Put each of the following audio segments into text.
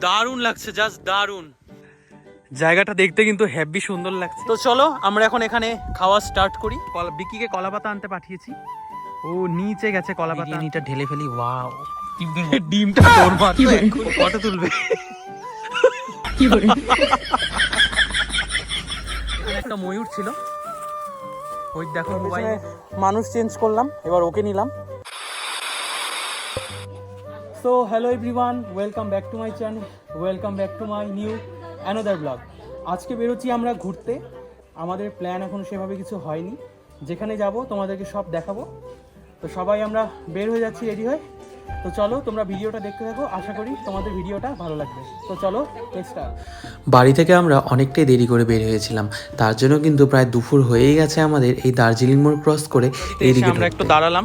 দারুণ লাগছে জাস্ট দারুণ। জায়গাটা দেখতে কিন্তু হেভি সুন্দর লাগছে। তো চলো আমরা এখন এখানে খাওয়া স্টার্ট করি। কলা- বিকিকে কলা পাতা আনতে পাঠিয়েছি। ও নিচে গেছে কলা পাতা। বিরিয়ানিটা ঢেলে ফেলি ওয়াও ডিমটা তোর মাত্র ফটো তুলবে। কি এখানে একটা ময়ূর ছিল। ওই দেখো মোবাইল। মানুষ চেঞ্জ করলাম এবার ওকে নিলাম। So hello everyone welcome back to my channel welcome back to my new another blog আজকে বেরোচ্ছি আমরা ঘুরতে আমাদের প্ল্যান এখন সেভাবে কিছু হয়নি। যেখানে যাব তোমাদেরকে সব দেখাবো। তো সবাই আমরা বের হয়ে যাচ্ছি রেডি হয়ে? তো চলো তোমরা ভিডিওটা দেখতে থাকো আশা করি তোমাদের ভিডিওটা ভালো লাগবে। তো চলো নেক্সট বাড়ি থেকে আমরা অনেকটাই দেরি করে বের হয়েছিলাম। তার জন্য কিন্তু প্রায় দুপুর হয়েই গেছে আমাদের এই দার্জিলিং মোড় ক্রস করে এইদিকে আমরা একটু দাঁড়ালাম।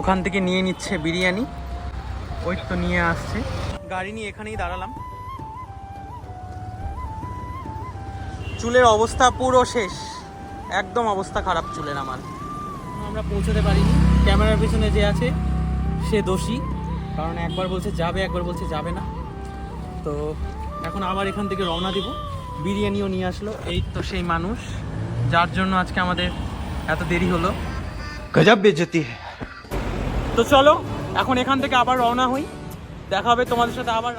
ওখান থেকে নিয়ে নিচ্ছে বিরিয়ানি। ওই তো নিয়ে আসছে। গাড়ি নিয়ে এখানেই দাঁড়ালাম। চুলের অবস্থা পুরো শেষ। একদম অবস্থা খারাপ চুলের আমার। আমরা পৌঁছাতে পারিনি। ক্যামেরার পিছনে যে আছে সে দোষী। কারণ একবার বলছে যাবে একবার বলছে যাবে না। তো এখন আবার এখান থেকে রওনা দিব। বিরিয়ানিও নিয়ে আসলো। এই তো সেই মানুষ যার জন্য আজকে আমাদের এত দেরি হলো। গজাব বেজতি। তো চলো এখন এখান থেকে আবার রওনা হই। দেখা হবে তোমাদের সাথে আবার।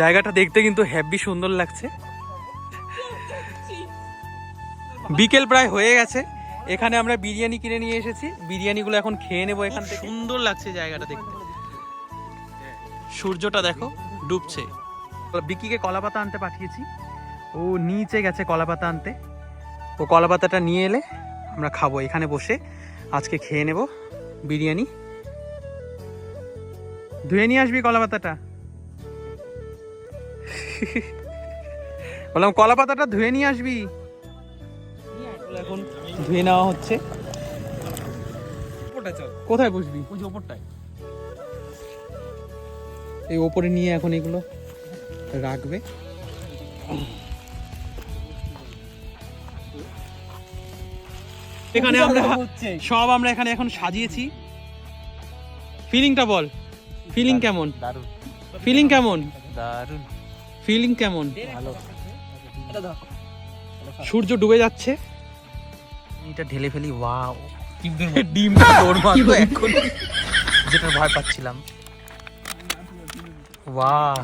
জায়গাটা দেখতে কিন্তু হেভি সুন্দর লাগছে। বিকেল প্রায় হয়ে গেছে। এখানে আমরা বিরিয়ানি কিনে নিয়ে এসেছি। বিরিয়ানিগুলো এখন খেয়ে নেব এখান থেকে। সুন্দর লাগছে জায়গাটা দেখতে। সূর্যটা দেখো ডুবছে। বিকিকে কলা পাতা আনতে পাঠিয়েছি। ও নিচে গেছে কলা পাতা আনতে। ও কলা পাতাটা নিয়ে এলে আমরা খাব এখানে বসে। আজকে খেয়ে নেব বিরিয়ানি। ধুয়ে নিয়ে আসবি কলা পাতাটা বললাম কলা পাতাটা ধুয়ে নিয়ে আসবি। এখন ধুয়ে নেওয়া হচ্ছে। কোথায় বসবি? ওই ওপরটায়। এই ওপরে নিয়ে এখন এগুলো রাখবে। এখানে আমরা সব আমরা এখানে এখন সাজিয়েছি। ফিলিংটা বল। ফিলিং কেমন? ফিলিং কেমন? দারুণ। ফিলিং কেমন? ভালো। সূর্য ডুবে যাচ্ছে। এটা ঢেলে ফেলি ওয়াও। ডিমটা তোর মাত্র এখন। যেটা ভয় পাচ্ছিলাম। বাহ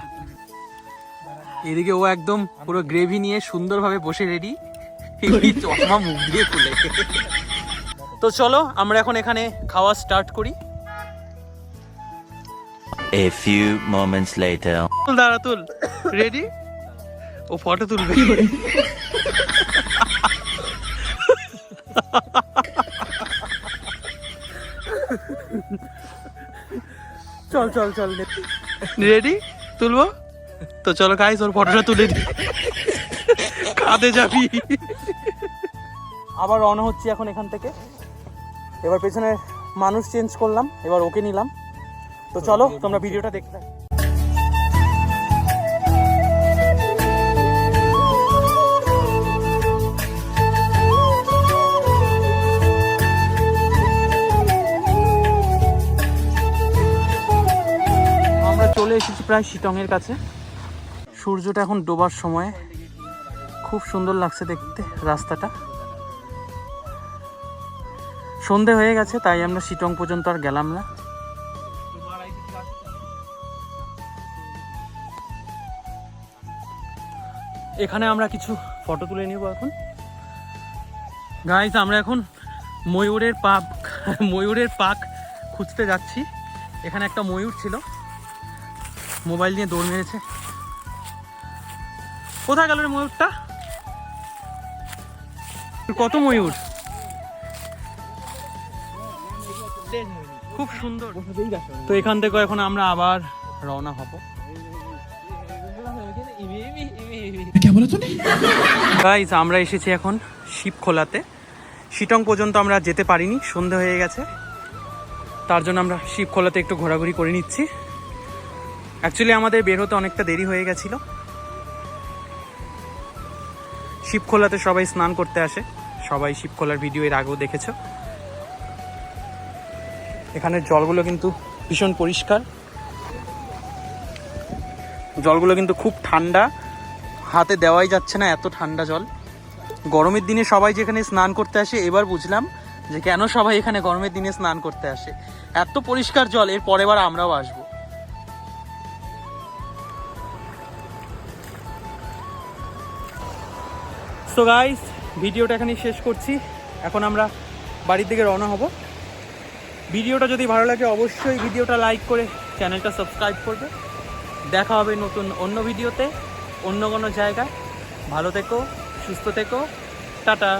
এদিকে ও একদম পুরো গ্রেভি নিয়ে সুন্দরভাবে বসে রেডি চশমা মুখ দিয়ে খুলে তো চলো আমরা এখন এখানে খাওয়া স্টার্ট করি। A few moments later. দাঁড়া তুল। রেডি ও ফটো তুলবে। চল চল চল রেডি তুলবো? তো চলো গাইস ওর ফটোটা তুলে দি কাঁদে যাবি। আবার রওনা হচ্ছি এখন এখান থেকে। এবার পেছনে মানুষ চেঞ্জ করলাম এবার ওকে নিলাম। তো চলো তোমরা ভিডিওটা দেখতে চলে এসেছি প্রায় শিটংয়ের কাছে। সূর্যটা এখন ডোবার সময়। খুব সুন্দর লাগছে দেখতে রাস্তাটা। সন্ধে হয়ে গেছে, তাই আমরা শিটং পর্যন্ত আর গেলাম না। এখানে আমরা কিছু ফটো তুলে নিব এখন। গাইজ আমরা এখন ময়ূরের পাক ময়ূরের পাক খুঁজতে যাচ্ছি। এখানে একটা ময়ূর ছিল। মোবাইল নিয়ে দৌড় মেরেছে। কোথায় গেল রে ময়ূরটা? কত ময়ূর? খুব সুন্দর। তো এখান থেকে এখন আমরা আবার রওনা হব। গাইজ আমরা এসেছি এখন শিবখোলাতে। শিটং পর্যন্ত আমরা যেতে পারিনি সন্ধে হয়ে গেছে। তার জন্য আমরা শিবখোলাতে একটু ঘোরাঘুরি করে নিচ্ছি। অ্যাকচুয়ালি আমাদের বের হতে অনেকটা দেরি হয়ে গেছিল। শিবখোলাতে সবাই স্নান করতে আসে। সবাই শিবখোলার ভিডিও এর আগেও দেখেছ। এখানের জলগুলো কিন্তু ভীষণ পরিষ্কার। জলগুলো কিন্তু খুব ঠান্ডা। হাতে দেওয়াই যাচ্ছে না এত ঠান্ডা জল। গরমের দিনে সবাই যেখানে স্নান করতে আসে, এবার বুঝলাম যে কেন সবাই এখানে গরমের দিনে স্নান করতে আসে। এত পরিষ্কার জল এর বার আমরাও আসব। সো গাইস ভিডিওটা এখানেই শেষ করছি। এখন আমরা বাড়ির দিকে রওনা হব। ভিডিওটা যদি ভালো লাগে অবশ্যই ভিডিওটা লাইক করে চ্যানেলটা সাবস্ক্রাইব করবে। দেখা হবে নতুন অন্য ভিডিওতে, অন্য কোনো জায়গায়। ভালো থেকো, সুস্থ থেকো। টাটা।